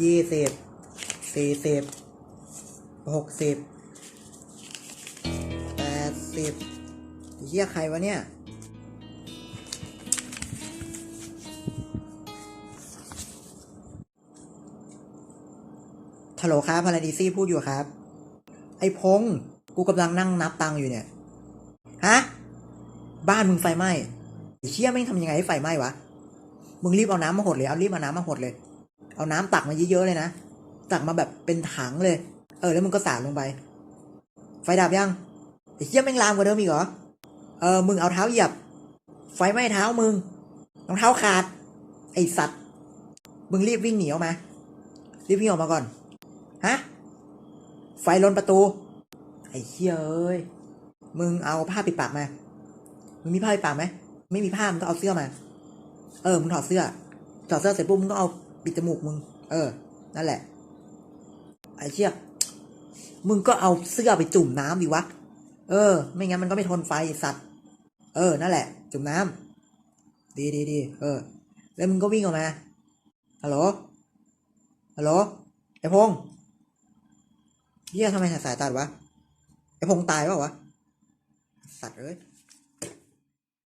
ยี่สิบสี่สิบหกสิบแปดสิบเฮียใครวะเนี่ยฮัลโหลครับพาราดิซี่พูดอยู่ครับ ไอ้พงกูกำลังนั่งนับตังค์อยู่เนี่ย ฮะ บ้านมึงไฟไหม้เชี่ยแม่งทำยังไงให้ไฟไหม้วะ มึงรีบเอาน้ำมาหดเลย เอารีบเอาน้ำมาหดเลย เอาน้ำตักมาเยอะๆเลยนะ ตักมาแบบเป็นถังเลย เออ แล้วมึงก็สาดลงไป ไฟดับยังไอ้เชี่ยแม่งลามกว่าเดิมอีกเหรอ เออ มึงเอาเท้าเหยียบ ไฟไหม้เท้ามึงรองเท้าขาด ไอสัตว์ มึงรีบวิ่งหนีออกมา รีบวิ่งออกมาก่อน ฮะ ไฟลนประตู ไอ้เชี่ยเอ้ย มึงเอาผ้าปิดปากมา มึงมีผ้าปิดปากไหม ไม่มีผ้ามึงก็เอาเสื้อมา เออ มึงถอดเสื้อ ถอดเสื้อเสร็จปุ๊บมึงก็เอา ปิดจมูกมึง เออ นั่นแหละ ไอ้เชี่ยมึงก็เอาเสื้อไปจุ่มน้ำดิวะ เออ ไม่งั้นมันก็ไม่ทนไฟสัตว์ เออ นั่นแหละ จุ่มน้ำดีดีดีเออ แล้วมึงก็วิ่งออกมา ฮัลโหล ฮัลโหล ไอ้พงษ์เฮียทำไมสายตาดวะ ไอ้พงษ์ตายเปล่าวะ สัตว์เอ้ย